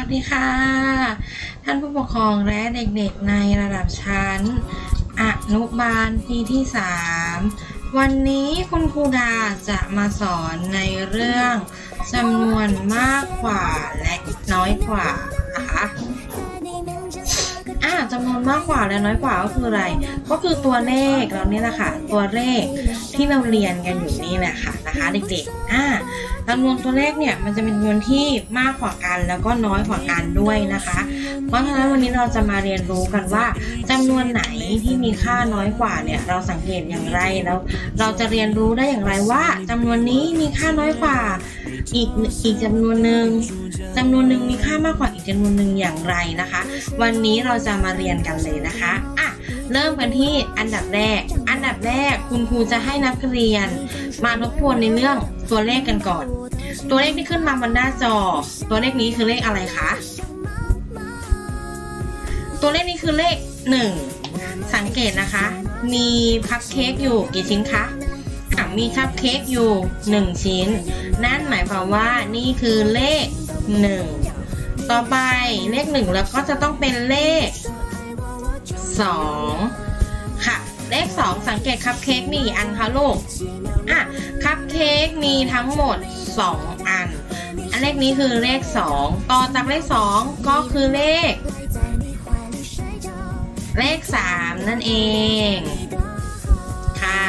วัสดีค่ะ ท่านผู้ปกครองและเด็กๆในระดับชั้น อนุบาลปีที่ 3 วันนี้คุณครูดาจะมาสอนในเรื่องจำนวนมากกว่าและน้อยกว่านะคะอ่าจำนวนมากกว่าและน้อยกว่าก็คืออะไร ก็คือตัวเลขเราเนี่ยแหละค่ะตัวเลข ที่เราเรียนกันอยู่นี่แหละค่ะนะคะเด็กๆอ่าจำนวนตัวเลขเนี่ยมันจะเป็นจำนวนที่มากกว่ากันแล้วก็น้อยกว่ากันด้วยนะคะ เพราะฉะนั้นวันนี้เราจะมาเรียนรู้กันว่าจำนวนไหนที่มีค่าน้อยกว่าเนี่ยเราสังเกตอย่างไรแล้วเราจะเรียนรู้ได้อย่างไรว่าจำนวนนี้มีค่าน้อยกว่า อีกอีกจำนวนหนึ่งจำนวนหนึ่งมีค่ามากกว่าอีกจำนวนหนึ่งอย่างไรนะคะ วันนี้เราจะมาเรียนกันเลยนะคะอะเริ่มกันที่อันดับแรก แรกคุณครูจะให้นักเรียน มาทบทวนในเรื่องตัวเลขกันก่อน ตัวเลขที่ขึ้นมาบนหน้าจอ ตัวเลขนี้คือเลขอะไรคะ ตัวเลขนี้คือเลขหนึ่งสังเกตนะคะ มีพับเค้กอยู่กี่ชิ้นคะะมีคัพเค้กอยู่หนึ่งชิ้น นั่นหมายความว่านี่คือเลขหนึ่งต่อไปเลขหนึ่งแล้วก็จะต้องเป็นเลขสอง เลขสองสังเกตคัพเค้กมีกี่อันคะลูกอะคัพเค้กมีทั้งหมดสองอัน อันเลขนี้คือเลขสองต่อจากเลขสองก็คือเลข เลขสามนั่นเอง ค่ะ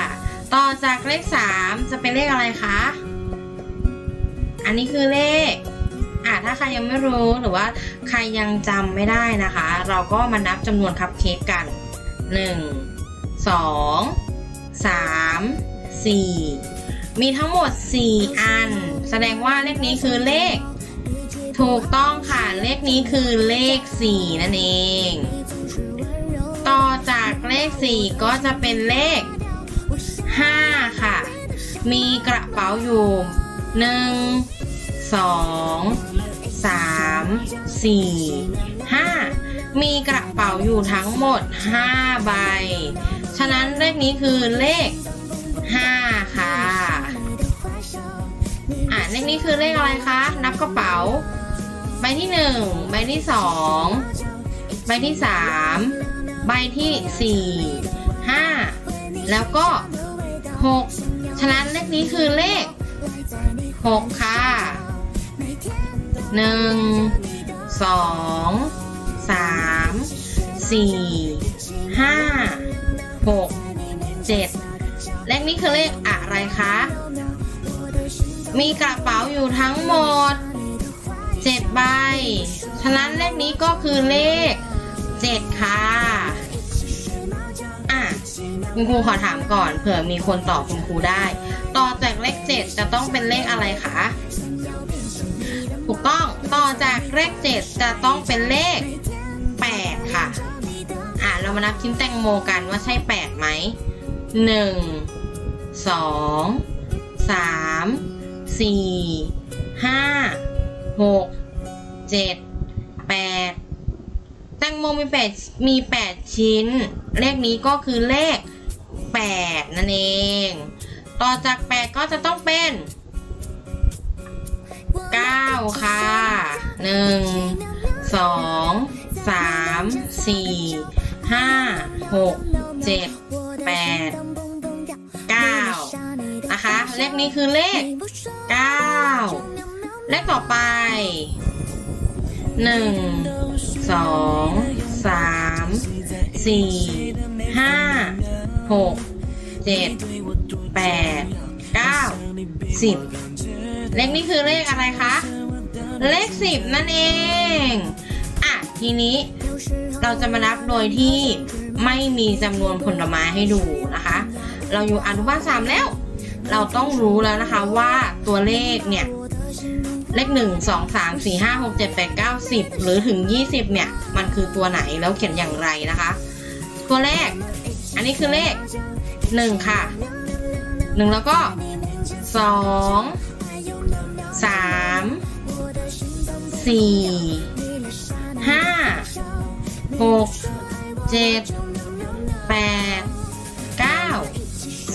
ต่อจากเลขสามจะเป็นเลขอะไรคะ อันนี้คือเลขอะถ้าใครยังไม่รู้หรือว่าใครยังจำไม่ได้นะคะ เราก็มานับจำนวนคัพเค้กกัน 1 2 3 4 มีทั้งหมด 4 อัน แสดงว่าเลขนี้คือเลข ถูกต้องค่ะ เลขนี้คือเลข 4 นั่นเอง ต่อจากเลข 4 ก็จะเป็นเลข 5 ค่ะ มีกระเป๋าอยู่ 1 2 3 4 5มีกระเป๋าอยู่ทั้งหมด 5 ใบ ฉะนั้นเลขนี้คือเลข 5 ค่ะ อะเลขนี้คือเลขอะไรคะ นับกระเป๋า ใบที่ 1 ใบที่ 2 ใบที่ 3 ใบที่ 4 5 แล้วก็ 6 ฉะนั้นเลขนี้คือเลข 6 ค่ะหนึ่งสอ งสามสี่ห้าหกเจ็ดเลขนี้คือเลขอะไรคะ มีกระเป๋าอยู่ทั้งหมดเจ็ดใบ ฉะนั้นเลขนี้ก็คือเลขเจ็ดค่ะ อะ คุณครูขอถามก่อนเผื่อมีคนตอบคุณครูได้ ต่อจากเลขเจ็ดจะต้องเป็นเลขอะไรคะ ถูกต้อง ต่อจากเลขเจ็ดจะต้องเป็นเลขแปดค่ะ อะเรามานับชิ้นแตงโมกันว่าใช่แปดไหมหนึ่งสองสามสี่ห้าหกเจ็ดแปดแตงโมมีแปดมีแปดชิ้น เลขนี้ก็คือเลขแปดนั่นเอง ต่อจากแปดก็จะต้องเป็นเก้าค่ะหนึ่งสองสามสี่ ห้าหกเจ็ดแปดเก้านะคะ เลขนี้คือเลขเก้าเลขต่อไปหนึ่งสองสามสี่ห้าหกเจ็ดแปดเก้าสิบเลขนี้คือเลขอะไรคะ เลขสิบนั่นเอง อะทีนี้เราจะมานับโดยที่ไม่มีจำนวนผลไม้ให้ดูนะคะ เราอยู่อนุบาลสามแล้ว เราต้องรู้แล้วนะคะว่าตัวเลขเนี่ย เลขหนึ่งสองสามสี่ห้าหกเจ็ดแปดเก้าสิบหรือถึงยี่สิบเนี่ย มันคือตัวไหนแล้วเขียนอย่างไรนะคะ ตัวแรก อันนี้คือเลขหนึ่งค่ะหนึ่งแล้วก็สองสามสี่ ห้าหกเจ็ดแปดเก้า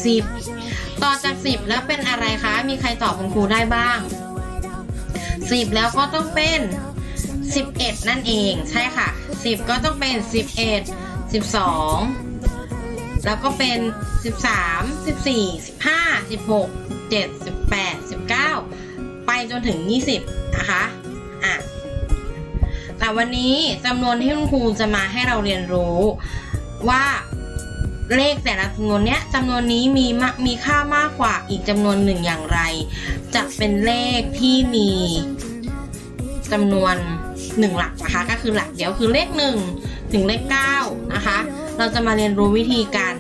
สิบต่อจากสิบแล้วเป็นอะไรคะ มีใครตอบคุณครูได้บ้างสิบแล้วก็ต้องเป็น11นั่นเองใช่ค่ะ10ก็ต้องเป็น11 12แล้วก็เป็น13 14 15 16 7 18 19ไปจนถึง20นะคะ แต่วันนี้จำนวนที่คุณครูจะมาให้เราเรียนรู้ว่าเลขแต่ละจำนวนเนี้ยจำนวนนี้มีมมีค่ามากกว่าอีกจำนวนหนึ่งอย่างไร จะเป็นเลขที่มีจำนวนหนึ่งหลักนะคะ ก็คือหลักเดียวคือเลขหนึ่งถึงเลขเก้านะคะ เราจะมาเรียนรู้วิธีการ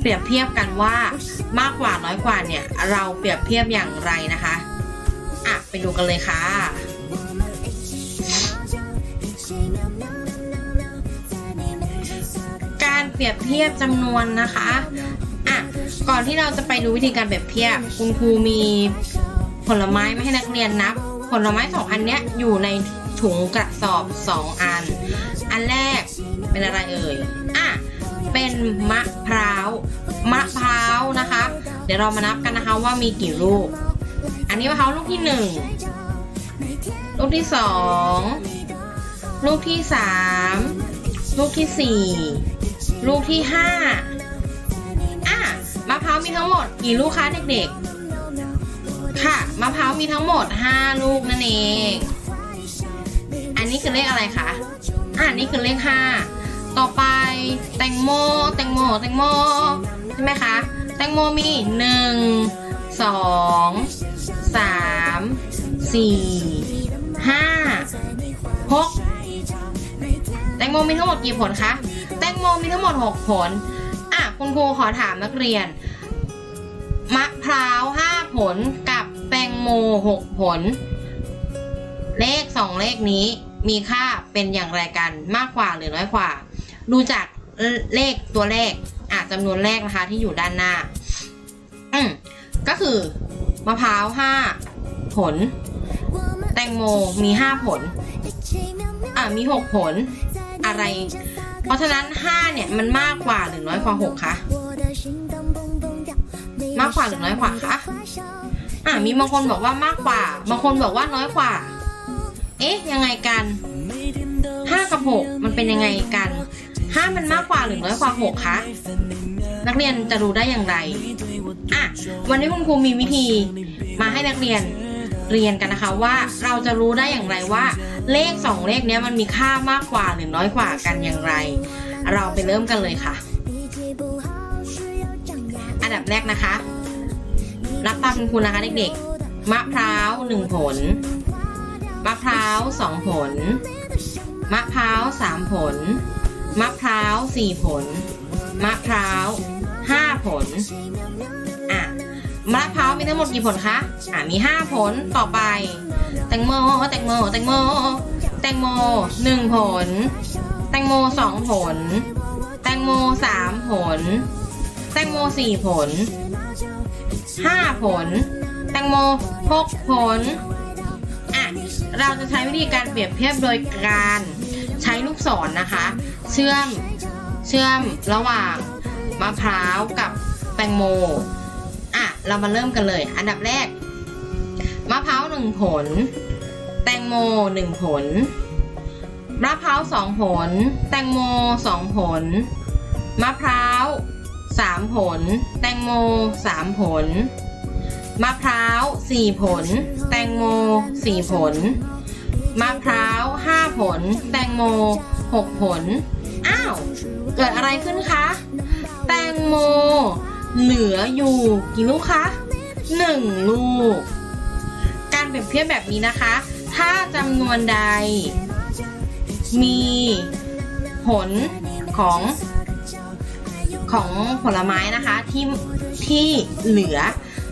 เปรียบเทียบกันว่ามากกว่าน้อยกว่าเนี่ย เราเปรียบเทียบอย่างไรนะคะอะไปดูกันเลยค่ะ รเปรียบเทียบจำนวนนะคะอะก่อนที่เราจะไปดูวิธีการเปรียบเทียบ คุณครูมีผลไม้มาให้นักเรียนนับ ผลไม้สองอันเนี้ยอยู่ในถุงกระสอบสองอัน อันแรกเป็นอะไรเอ่ยอะเป็นมะพร้าวมะพร้าวนะคะ เดี๋ยวเรามานับกันนะคะว่ามีกี่ลูก อันนี้มะพร้าวลูกที่หนึ่งลูกที่สองลูกที่สามลูกที่สี่ ลูกที่ห้าอะมะพร้าวมีทั้งหมดกี่ลูกคะเด็กๆ ค่ะมะพร้าวมีทั้งหมดห้าลูกนั่นเอง อันนี้คือเลขอะไรคะอ่านี่คือเลขห้าต่อไปแตงโมแตงโมแตงโมใช่ไหมคะแตงโมมีหนึ่งสองสามสี่ห้าหกแตงโมมีทั้งหมดกี่ผลคะ แตงโมมีทั้งหมด 6 ผล อะ คุณครูขอถามนักเรียน มะพร้าว 5 ผลกับแตงโม 6 ผล เลข 2 เลขนี้มีค่าเป็นอย่างไรกันมากกว่าหรือน้อยกว่า ดูจากเลขตัวเลขอะจำนวนแรกนะคะที่อยู่ด้านหน้า อืมก็คือ มะพร้าว 5 ผล แตงโมมี 5 ผล อะมี 6 ผล อะไร เพราะฉะนั้น 5 เนี่ย มันมากกว่าหรือน้อยกว่า6คะมากกว่าหรือน้อยกว่าคะอะมีบางคนบอกว่ามากกว่า บางคนบอกว่าน้อยกว่า เอ๊ะ ยังไงกัน 5 กับ 6 มันเป็นยังไงกัน 5 มันมากกว่าหรือน้อยกว่า 6 คะ นักเรียนจะรู้ได้อย่างไรอะวันนี้คุณครูมีวิธีมาให้นักเรียน เรียนกันนะคะว่าเราจะรู้ได้อย่างไรว่า เลขสองเลขนี้มันมีค่ามากกว่าหรือน้อยกว่ากันอย่างไร เราไปเริ่มกันเลยค่ะ อันดับแรกนะคะนับตามคุณครูนะคะเด็กๆ มะพร้าวหนึ่งผล มะพร้าวสองผล มะพร้าวสามผล มะพร้าวสี่ผล มะพร้าวห้าผล มะพร้าวมีทั้งหมดกี่ผลคะ อะมี 5 ผลต่อไป แตงโม แตงโม แตงโม แตงโม 1 ผล แตงโม 2 ผล แตงโม 3 ผล แตงโม 4 ผล 5 ผล แตงโม 6 ผล อะ เราจะใช้วิธีการเปรียบเทียบโดยการใช้ลูกศรนนะคะ เชื่อม เชื่อมระหว่างมะพร้าวกับแตงโม เรามาเริ่มกันเลย อันดับแรก มะพร้าวหนึ่งผล แตงโมหนึ่งผล มะพร้าวสองผล แตงโมสองผล มะพร้าวสามผล แตงโมสามผล มะพร้าวสี่ผล แตงโมสี่ผล มะพร้าวห้าผล แตงโมหกผล อ้าว เกิดอะไรขึ้นคะ แตงโม เหลืออยู่กี่ลูกคะหนึ่งลูก การเปรียบเทียบแบบนี้นะคะ ถ้าจำนวนใด มีผลของของผลไม้นะคะที่ที่เหลือ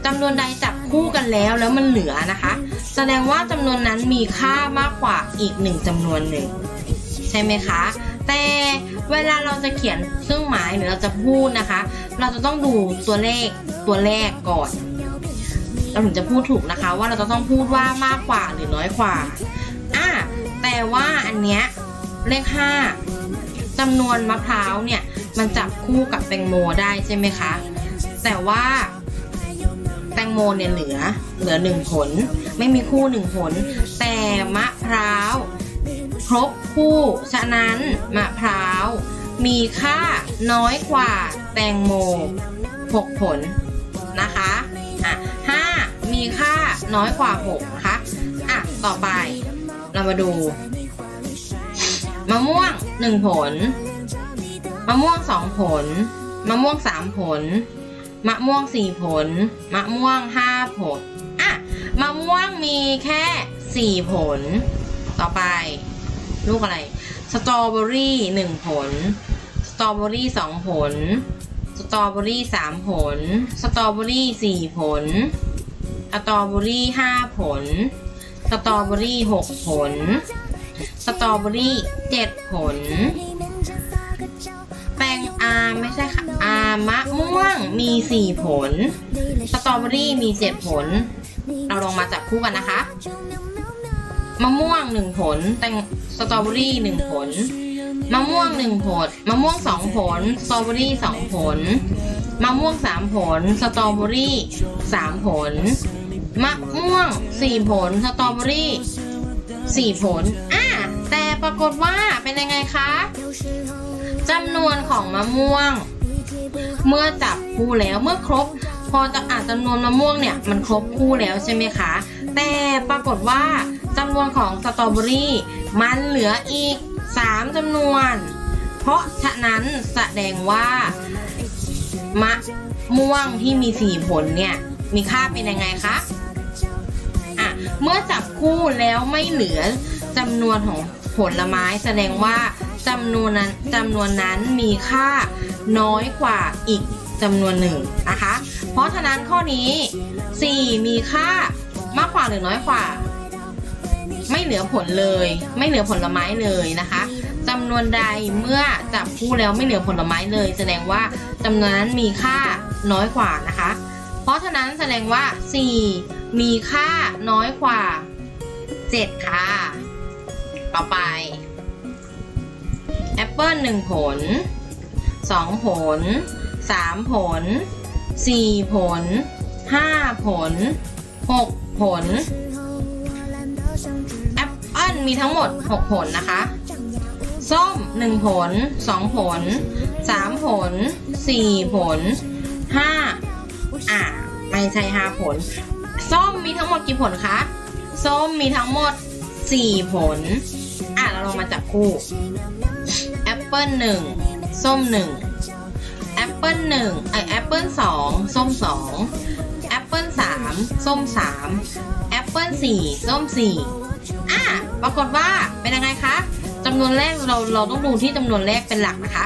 จำนวนใดจับคู่กันแล้วแล้วมันเหลือนะคะ แสดงว่าจำนวนนั้นมีค่ามากกว่าอีกหนึ่งจำนวนหนึ่งใช่ไหมคะ แต่เวลาเราจะเขียนเครื่องหมายหรือเราจะพูดนะคะ เราจะต้องดูตัวเลขตัวแรกก่อน เราถึงจะพูดถูกนะคะ ว่าเราจะต้องพูดว่ามากกว่าหรือน้อยกว่าอะแต่ว่าอันเนี้ยเลขห้าจำนวนมะพร้าวเนี่ยมันจับคู่กับแตงโมได้ใช่ไหมคะ แต่ว่าแตงโมเนี่ยเหลือเหลือหนึ่งผล ไม่มีคู่หนึ่งผล แต่มะพร้าว ครบคู่ ฉะนั้นมะพร้าว มีค่าน้อยกว่าแตงโม 6 ผลนะคะอะห้ามีค่าน้อยกว่า 6 นะคะอะต่อไปเรามาดูมะม่วง 1 ผลมะม่วง 2 ผลมะม่วง 3 ผลมะม่วง 4 ผลมะม่วง 5 ผลอะมะม่วงมีแค่ 4 ผลต่อไป ลูกอะไร สตรอเบอรี่หนึ่งผล สตรอเบอรี่สองผล สตรอเบอรี่สามผล สตรอเบอรี่สี่ผล สตรอเบอรี่ห้าผล สตรอเบอรี่หกผล สตรอเบอรี่เจ็ดผล แตงอาไม่ใช่ค่ะ อามะม่วงมีสี่ผล สตรอเบอรี่มีเจ็ดผล เราลองมาจับคู่กันนะคะ มะม่วงหนึ่งผล แตงสตรอเบอรี่หนึ่งผล มะม่วงหนึ่งผล มะม่วงสองผล สตรอเบอรี่สองผล มะม่วงสามผล สตรอเบอรี่สามผล มะม่วงสี่ผล สตรอเบอรี่สี่ผล อะแต่ปรากฏว่าเป็นยังไงคะจำนวนของมะม่วง เมื่อจับคู่แล้วเมื่อครบ พอจะอ่านจำนวนมะม่วงเนี่ยมันครบคู่แล้วใช่ไหมคะ แต่ปรากฏว่า จำนวนของสตรอเบอรี่มันเหลืออีก 3จำนวน เพราะฉะนั้นแสดงว่ามะม่วงที่มี 4 ผลเนี่ย มีค่าเป็นยังไงคะอะเมื่อจับคู่แล้วไม่เหลือจำนวนของผลไม้แสดงว่าจำนวนนั้นจำนวนนั้นมีค่าน้อยกว่าอีกจำนวนหนึ่งนะคะ เพราะฉะนั้นข้อนี้ 4 มีค่ามากกว่าหรือน้อยกว่า ไม่เหลือผลเลย ไม่เหลือผลไม้เลยนะคะจำนวนใดเมื่อจับคู่แล้วไม่เหลือผลไม้เลย แสดงว่าจำนวนนั้นมีค่าน้อยกว่านะคะ เพราะฉะนั้นแสดงว่า 4 มีค่าน้อยกว่า 7 ค่ะ ต่อไปแอปเปิล1ผล 2 ผล 3 ผล 4 ผล 5 ผล 6 ผล มีทั้งหมด 6 ผลนะคะ ส้ม 1 ผล 2 ผล 3 ผล 4 ผล 5 อะ ไม่ใช่ 5 ผล ส้มมีทั้งหมดกี่ผลคะ ส้มมีทั้งหมด 4 ผล อะ เราลองมาจับคู่ แอปเปิ้ล1ส้ม1แอปเปิ้ล1ไอแอปเปิ้ล2ส้ม2แอปเปิ้ล3ส้ม3แอปเปิ้ล4ส้ม4 อะปรากฏว่าเป็นยังไงคะจำนวนแรกเราเราต้องดูที่จำนวนแรกเป็นหลักนะคะ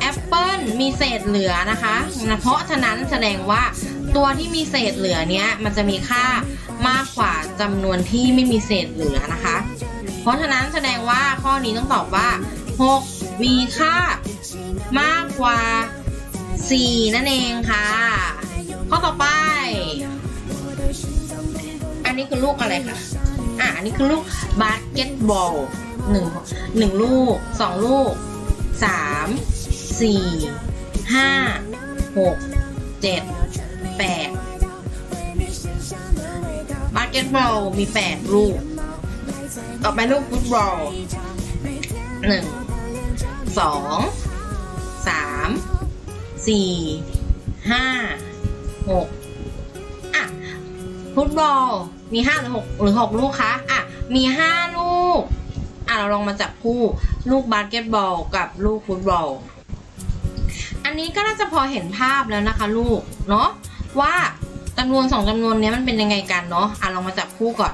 แอปเปิลมีเศษเหลือนะคะนะเพราะฉะนั้นแสดงว่าตัวที่มีเศษเหลือเนี้ยมันจะมีค่ามากกว่าจำนวนที่ไม่มีเศษเหลือนะคะ เพราะฉะนั้นแสดงว่าข้อนี้ต้องตอบว่า 6 มีค่ามากกว่า 4 นั่นเองค่ะ ข้อต่อไป อันนี้คือลูกอะไรคะอะอันนี้คือลูกบาสเกตบอลหนึ่งหนึ่งลูกสองลูกสามสี่ห้าหกเจ็ดแปดบาสเกตบอลมีแปดลูก ต่อไปลูกฟุตบอลหนึ่งสองสามสี่ห้าหกอะ ฟุตบอล มีห้าหรือหกหรือหกลูกคะอะมีห้าลูก อะเราลองมาจับคู่ลูกบาสเกตบอลกับลูกฟุตบอล อันนี้ก็น่าจะพอเห็นภาพแล้วนะคะ ลูกเนาะว่าจำนวนสองจำนวนนี้มันเป็นยังไงกันเนาะอะลองมาจับคู่ก่อน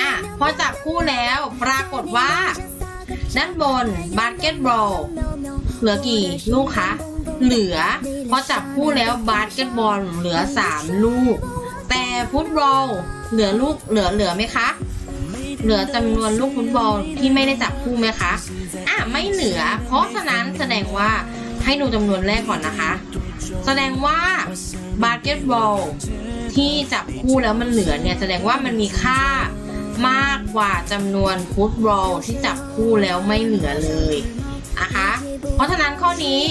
อะพอจับคู่แล้วปรากฏว่า ด้านบนบาสเกตบอลเหลือกี่ลูกคะ เหลือ พอจับคู่แล้วบาสเกตบอลเหลือ 3 ลูก แต่ฟุตบอลเหลือลูกเหลือเหลือไหมคะ เหลือจำนวนลูกฟุตบอลที่ไม่ได้จับคู่ไหมคะอะไม่เหลือ เพราะฉะนั้นแสดงว่าให้ดูจำนวนแรกก่อนนะคะ แสดงว่าบาสเกตบอลที่จับคู่แล้วมันเหลือเนี่ยแสดงว่ามันมีค่ามากกว่าจำนวนฟุตบอลที่จับคู่แล้วไม่เหลือเลยนะคะ เพราะฉะนั้นข้อนี้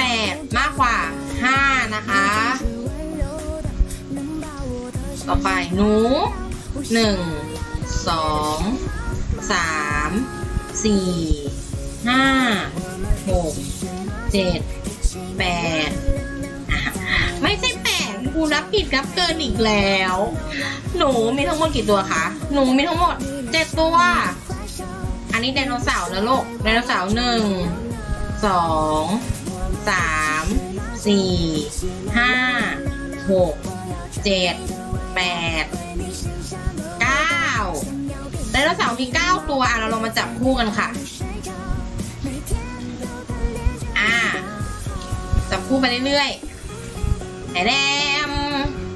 8 มากกว่า 5 นะคะ ต่อไปหนู1สองสามสี่ห้าหกเจ็ดแปดไม่ใช่แปดครูรับผิดรับเกินอีกแล้ว หนูมีทั้งหมดกี่ตัวคะ หนูมีทั้งหมดเจ็ดตัว อันนี้ไดโนเสาร์นะลูกไดโนเสาร์หนึ่งสองสามสี่ห้าหกเจ็ด ดเก้าไดโนเสาร์มีเก้าตัว อะ เราลองมาจับคู่กันค่ะ อ่า จับคู่ไปเรื่อยๆแดม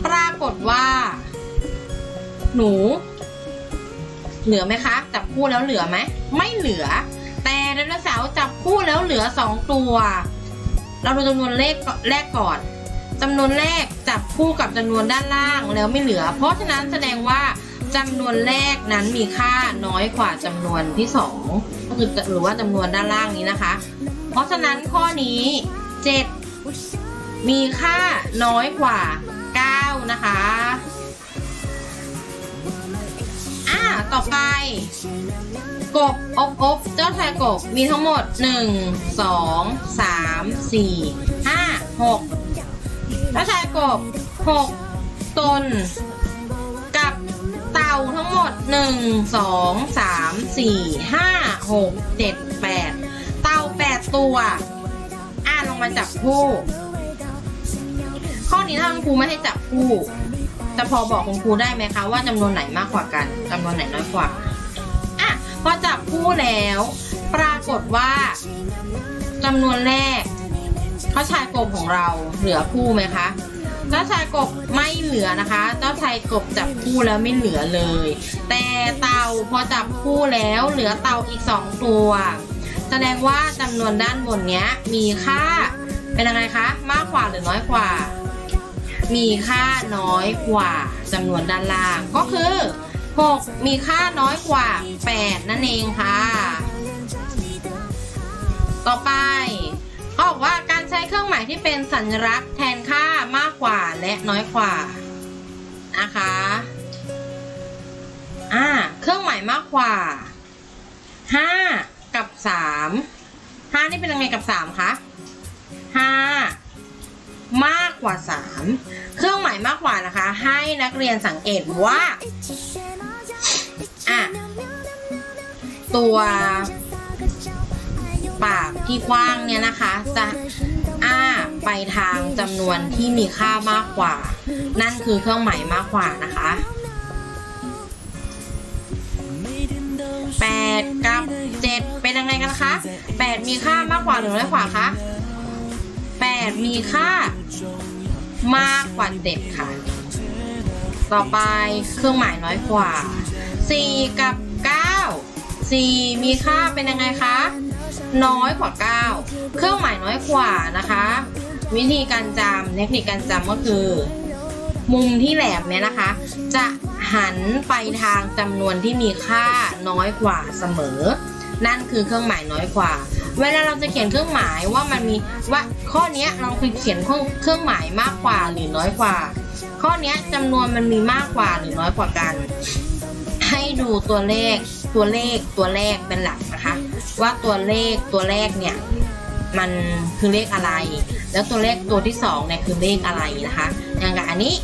ปรากฏว่า หนู เหลือไหมคะ จับคู่แล้วเหลือไหม ไม่เหลือ แต่ไดโนเสาร์จับคู่แล้วเหลือสองตัว เราดูจำนวนเลขแรกก่อน จำนวนแรกจับคู่กับจำนวนด้านล่างแล้วไม่เหลือ เพราะฉะนั้นแสดงว่าจำนวนแรกนั้นมีค่าน้อยกว่าจำนวนที่สองก็คือหรือว่าจำนวนด้านล่างนี้นะคะ เพราะฉะนั้นข้อนี้เจ็ดมีค่าน้อยกว่าเก้านะคะอ่าต่อไป กบอบอบเจ้าชายกบมีทั้งหมด 1 2 3 4 5 6 เจ้าชายกบ6ตน กับเต่าทั้งหมด1 2 3 4 5 6 7 8เต่า8ตัว อ่านลงมาจับคู่ ข้อนี้ถ้าคุณครูไม่ให้จับคู่จะพอบอกคุณครูได้ไหมคะว่าจำนวนไหนมากกว่ากันจำนวนไหนน้อยกว่าอะพอจับคู่แล้ว ปรากฏว่าจำนวนแรก เจ้าชายกบของเราเหลือคู่ไหมคะเจ้าชายกบไม่เหลือนะคะ เจ้าชายกบจับคู่แล้วไม่เหลือเลย แต่เต่าพอจับคู่แล้วเหลือเต่าอีกสองตัว แสดงว่าจำนวนด้านบนเนี้ยมีค่าเป็นยังไงคะมากกว่าหรือน้อยกว่า มีค่าน้อยกว่าจำนวนด้านล่าง ก็คือ 6 มีค่าน้อยกว่า 8 นั่นเองค่ะ ต่อไป ช้เครื่องหมายที่เป็นสัญลักษณ์แทนค่ามากกว่าและน้อยกว่านะคะอ่าเครื่องหมายมากกว่า 5 กับ 3 5 นี่เป็นยังไงกับ 3 คะ 5 มากกว่า 3 เครื่องหมายมากกว่านะคะ ให้นักเรียนสังเกตว่าอะตัว ปากที่กว้างเนี่ยนะคะ จะอ้าไปทางจำนวนที่มีค่ามากกว่า นั่นคือเครื่องหมายมากกว่านะคะ8กับ 7 เป็นยังไงกันคะ8 มีค่ามากกว่าหรือน้อยกว่าคะ8 มีค่ามากกว่า7ค่ะ ต่อไปเครื่องหมายน้อยกว่า 4 กับ 9 4 มีค่าเป็นยังไงคะ น้อยกว่า 9 เครื่องหมายน้อยกว่านะคะ วิธีการจำเทคนิคการจำก็คือ มุมที่แหลมเนี่ยนะคะ จะหันไปทางจำนวนที่มีค่าน้อยกว่าเสมอ นั่นคือเครื่องหมายน้อยกว่า เวลาเราจะเขียนเครื่องหมายว่ามันมีว่าข้อนี้เราคือเขียนเครื่องหมายมากกว่าหรือน้อยกว่า ข้อนี้จำนวนมันมีมากกว่าหรือน้อยกว่ากัน ให้ดูตัวเลขตัวเลขตัวแรกเป็นหลักนะคะ ว่าตัวเลขตัวแรกเนี่ยมันคือเลขอะไร แล้วตัวเลขตัวที่สองเนี่ยคือเลขอะไรนะคะอย่างกับอันนี้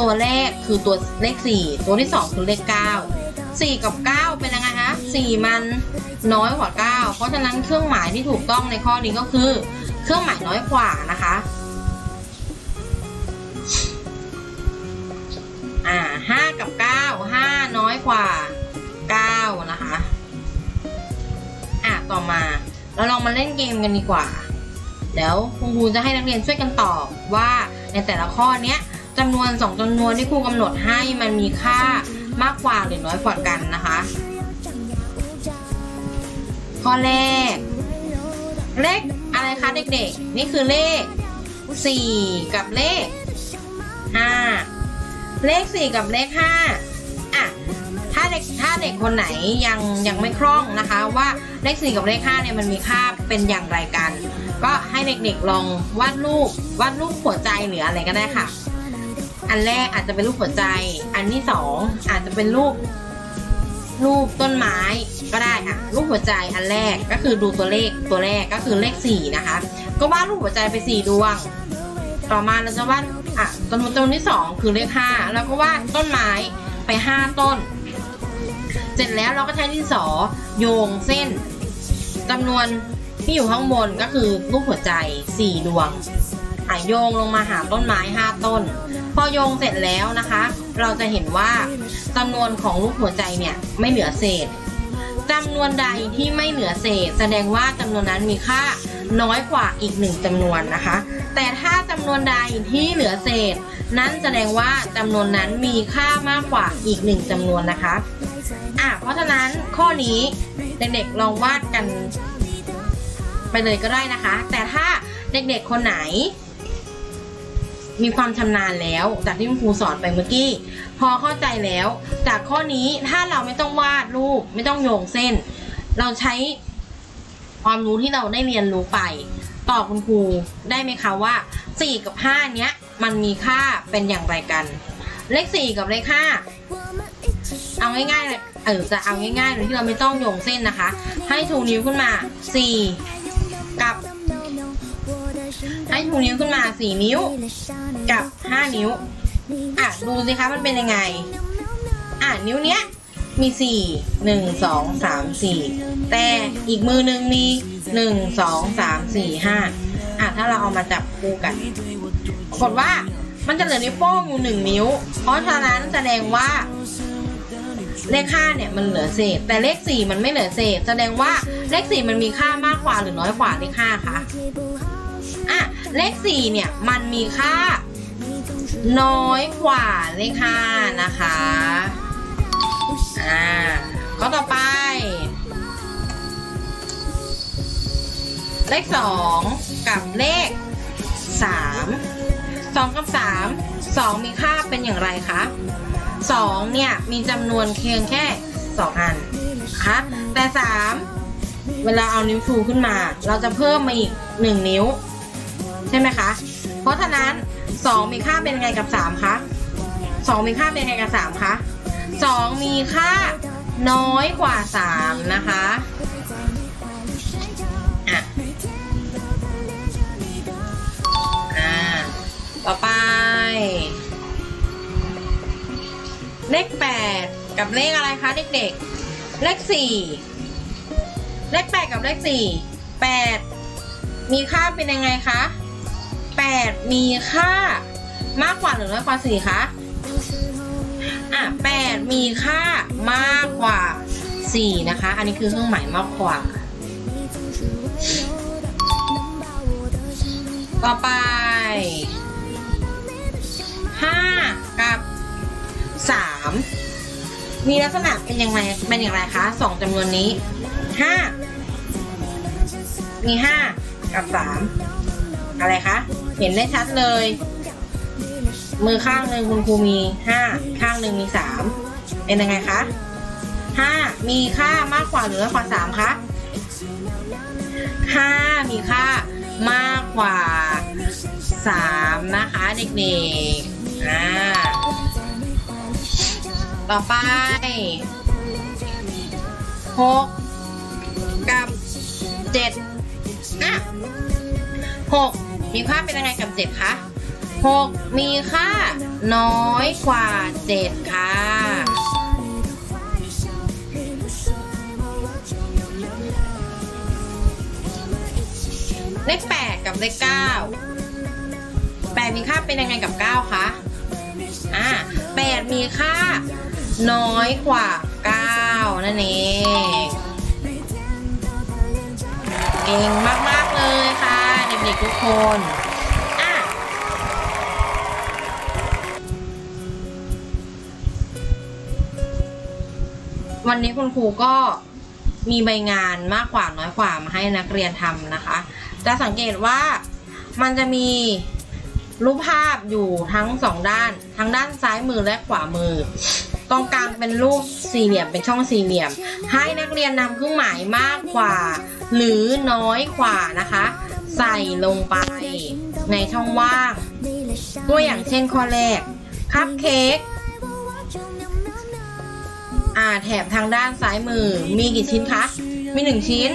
ตัวแรกคือตัวเลขสี่ตัวที่สองคือเลขเก้าสี่กับเก้าเป็นยังไงคะสี่มันน้อยกว่าเก้าเพราะฉะนั้นเครื่องหมายที่ถูกต้องในข้อนี้ก็คือ เครื่องหมายน้อยกว่านะคะอ่าห้ากับเก้าห้าน้อยกว่า ต่อมา เราลองมาเล่นเกมกันดีกว่าเดี๋ยวคุณครูจะให้นักเรียนช่วยกันตอบว่าในแต่ละข้อเนี้ยจำนวนสองจำนวนที่ครูกำหนดให้มันมีค่ามากกว่าหรือน้อยกว่ากันนะคะ ข้อแรก เลขอะไรคะเด็กๆ นี่คือเลข 4 กับเลข 5 เลข 4 กับเลข 5 ถ้าเด็กถ้าเด็กคนไหนยังยังไม่คล่องนะคะ ว่าเลข4กับเลข5เนี่ยมันมีค่าเป็นอย่างไรกัน ก็ให้เด็กๆลองวาดรูปวาดรูปหัวใจหรืออะไรก็ได้ค่ะ อันแรกอาจจะเป็นรูปหัวใจ อันที่สองอาจจะเป็นรูปรูปต้นไม้ก็ได้อะรูปหัวใจอันแรกก็คือดูตัวเลขตัวแรกก็คือเลขสี่นะคะ ก็วาดรูปหัวใจไปสี่ดวง ต่อมาเราจะวาดอะจำนวนจำนวนที่สองคือเลขห้าแล้วก็วาดต้นไม้ไปห้าต้น เสร็จแล้วเราก็ใช้ดินสอโยงเส้นจำนวนที่อยู่ข้างบนก็คือรูปหัวใจสี่ดวงอะโยงลงมาหาต้นไม้ห้าต้น พอโยงเสร็จแล้วนะคะ เราจะเห็นว่าจำนวนของรูปหัวใจเนี่ยไม่เหลือเศษ จำนวนใดที่ไม่เหลือเศษ แสดงว่าจำนวนนั้นมีค่าน้อยกว่าอีกหนึ่งจำนวนนะคะ แต่ถ้าจำนวนใดที่เหลือเศษ นั้นแสดงว่าจำนวนนั้นมีค่ามากกว่าอีกหนึ่งจำนวนนะคะอะเพราะฉะนั้นข้อนี้เด็กๆลองวาดกัน ไปเลยก็ได้นะคะ แต่ถ้าเด็กๆคนไหน มีความชำนาญแล้ว จากที่คุณครูสอนไปเมื่อกี้ พอเข้าใจแล้ว จากข้อนี้ถ้าเราไม่ต้องวาดรูปไม่ต้องโยงเส้น เราใช้ความรู้ที่เราได้เรียนรู้ไปตอบคุณครูได้ไหมคะว่า 4 กับ 5 เนี้ยมันมีค่าเป็นอย่างไรกัน เลข 4 กับเลข 5 เอาง่ายๆเลยเออจะเอาง่ายๆโดยที่เราไม่ต้องโยงเส้นนะคะ ให้ชูนิ้วขึ้นมา 4 กับ ให้ชูนิ้วขึ้นมา4นิ้ว กับ5นิ้ว อะดูสิคะมันเป็นยังไง อะนิ้วเนี้ยมี4 1 2 3 4แต่อีกมือหนึ่งมี1 2 3 4 5อะถ้าเราเอามาจับคู่กันปรากฏว่ามันจะเหลือนิ้วโป้งอยู่1นิ้ว เพราะฉะนั้นแสดงว่า เลข5เนี่ยมันเหลือเศษ แต่เลข4มันไม่เหลือเศษ แสดงว่าเลข4มันมีค่ามากกว่าหรือน้อยกว่าเลข5คะ อะเลข4เนี่ยมันมีค่าน้อยกว่าเลข5นะคะอ่าข้อต่อไป เลข2กับเลข3 2กับ3 2มีค่าเป็นอย่างไรคะ2เนี่ยมีจำนวนเพียงแค่2อันนะคะแต่3เวลาเอานิ้วชูขึ้นมา เราจะเพิ่มมาอีก1นิ้ว ใช่ไหมคะ เพราะฉะนั้น2มีค่าเป็นไงกับ3คะ2มีค่าเป็นไงกับ3คะ2มีค่าน้อยกว่า3นะคะอะต่อไป เลข8กับเลขอะไรคะเด็กๆ เลข4เลข8กับเลข4 8มีค่าเป็นยังไงคะ 8 มีค่ามากกว่าหรือน้อยกว่า4คะอะ8มีค่ามากกว่า 4 นะคะ อันนี้คือเครื่องหมายมากกว่า ต่อไป 5 กับ 3 มีลักษณะเป็นยังไงเป็นอย่างไรคะสองจำนวนนี้ 5 มี 5 กับ 3 อะไรคะ เห็นได้ชัดเลย มือข้างหนึ่งคุณครูมี5ข้างหนึ่งมี3เป็นยังไงคะ5มีค่ามากกว่าหรือน้อยกว่า3คะ5มีค่ามากกว่า3นะคะเด็กๆอ่าต่อไป6กับ7อะ6 มีค่าเป็นยังไงกับ 7 คะ 6 มีค่าน้อยกว่า 7 ค่ะ เลข 8 กับเลข 9 8 มีค่าเป็นยังไงกับ 9 คะ อ่า8มีค่าน้อยกว่า 9 นั่นเอง คนอะวันนี้คุณครูก็มีใบงานมากกว่าน้อยกว่ามาให้นักเรียนทำนะคะ จะสังเกตว่ามันจะมีรูปภาพอยู่ทั้งสองด้าน ทั้งด้านซ้ายมือและขวามือ ตรงกลางเป็นรูปสี่เหลี่ยมเป็นช่องสี่เหลี่ยม ให้นักเรียนนำเครื่องหมายมากกว่า หรือน้อยกว่านะคะ ใส่ลงไป ในช่องว่างตัวอย่างเช่นข้อแรก คัพเค้กอ่าแถบทางด้านซ้ายมือมีกี่ชิ้นคะ มีหนึ่งชิ้น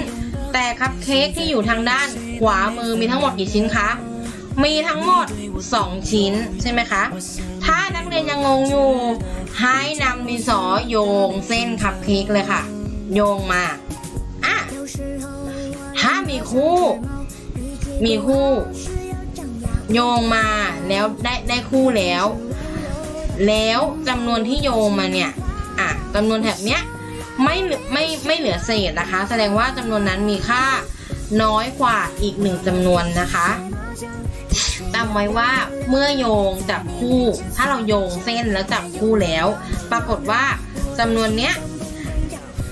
แต่คัพเค้กที่อยู่ทางด้านขวามือมีทั้งหมดกี่ชิ้นคะ มีทั้งหมด 2 ชิ้นใช่ไหมคะ ถ้านักเรียนยังงงอยู่ ให้นำดินสอโยงเส้นคัพเค้กเลยค่ะ โยงมาอะถ้ามีคู่ มีคู่โยงมาแล้วได้ได้คู่แล้ว แล้วจำนวนที่โยงมาเนี่ย อะจำนวนแถบเนี้ยไม่ไม่ไม่เหลือเศษนะคะ แสดงว่าจำนวนนั้นมีค่าน้อยกว่าอีกหนึ่งจำนวนนะคะจำไว้ว่าเมื่อโยงจับคู่ ถ้าเราโยงเส้นแล้วจับคู่แล้ว ปรากฏว่าจำนวนเนี้ย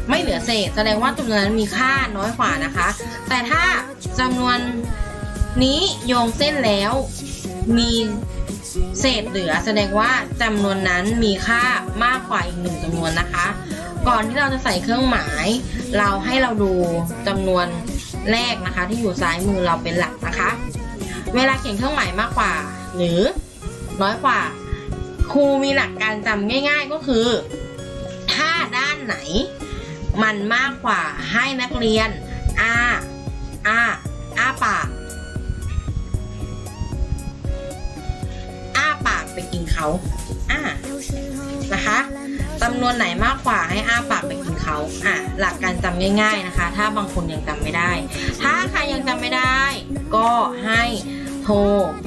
ไม่เหลือเศษ แสดงว่าจำนวนนั้นมีค่าน้อยกว่านะคะ แต่ถ้าจำนวน นี้โยงเส้นแล้ว มีเศษเหลือแสดงว่าจำนวนนั้นมีค่ามากกว่าอีกหนึ่งจำนวนนะคะ ก่อนที่เราจะใส่เครื่องหมาย เราให้เราดูจำนวนแรกนะคะ ที่อยู่ซ้ายมือเราเป็นหลักนะคะ เวลาเขียนเครื่องหมายมากกว่า หรือน้อยกว่า ครูมีหลักการจำง่าย ๆก็คือ ถ้าด้านไหน มันมากกว่าให้นักเรียนอ้าอาอาปาก ไปกินเขาอ่านะคะจำนวนไหนมากกว่าให้อ้าปากไปกินเขาอะหลักการจำง่าย ๆนะคะ ถ้าบางคนยังจำไม่ได้ ถ้าใครยังจำไม่ได้ ก็ให้โทร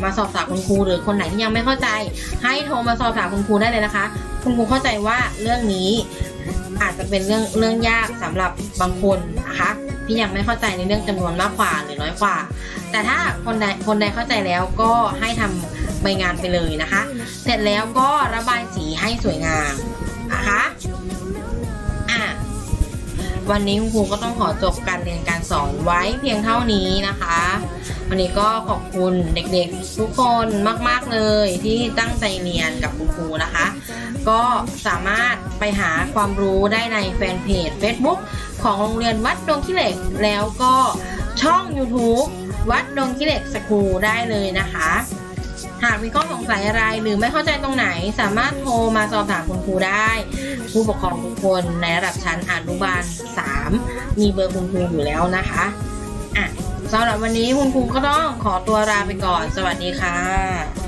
มาสอบถามคุณครูหรือคนไหนที่ยังไม่เข้าใจ ให้โทรมาสอบถามคุณครูได้เลยนะคะ คุณครูเข้าใจว่าเรื่องนี้อาจจะเป็นเรื่องเรื่องยากสำหรับบางคนนะคะที่ยังไม่เข้าใจในเรื่องจำนวนมากกว่าหรือน้อยกว่า แต่ถ้าคนใดคนใดเข้าใจแล้วก็ให้ทำ ใบงานไปเลยนะคะ เสร็จแล้วก็ระบายสีให้สวยงามนะคะอะวันนี้คุณครูก็ต้องขอจบการเรียนการสอนไว้เพียงเท่านี้นะคะ วันนี้ก็ขอบคุณเด็กๆทุกคนมากๆเลยที่ตั้งใจเรียนกับคุณครูนะคะ ก็สามารถไปหาความรู้ได้ในแฟนเพจ Facebook ของโรงเรียนวัดดงขี้เหล็กแล้วก็ช่อง YouTube วัดดงขี้เหล็กสคูได้เลยนะคะ หากมีข้อสงสัยอะไรหรือไม่เข้าใจตรงไหน สามารถโทรมาสอบถามคุณครูได้ ผู้ปกครองทุกคนในระดับชั้นอนุบาล 3 มีเบอร์คุณครูอยู่แล้วนะคะอะสำหรับวันนี้คุณครูก็ต้องขอตัวลาไปก่อน สวัสดีค่ะ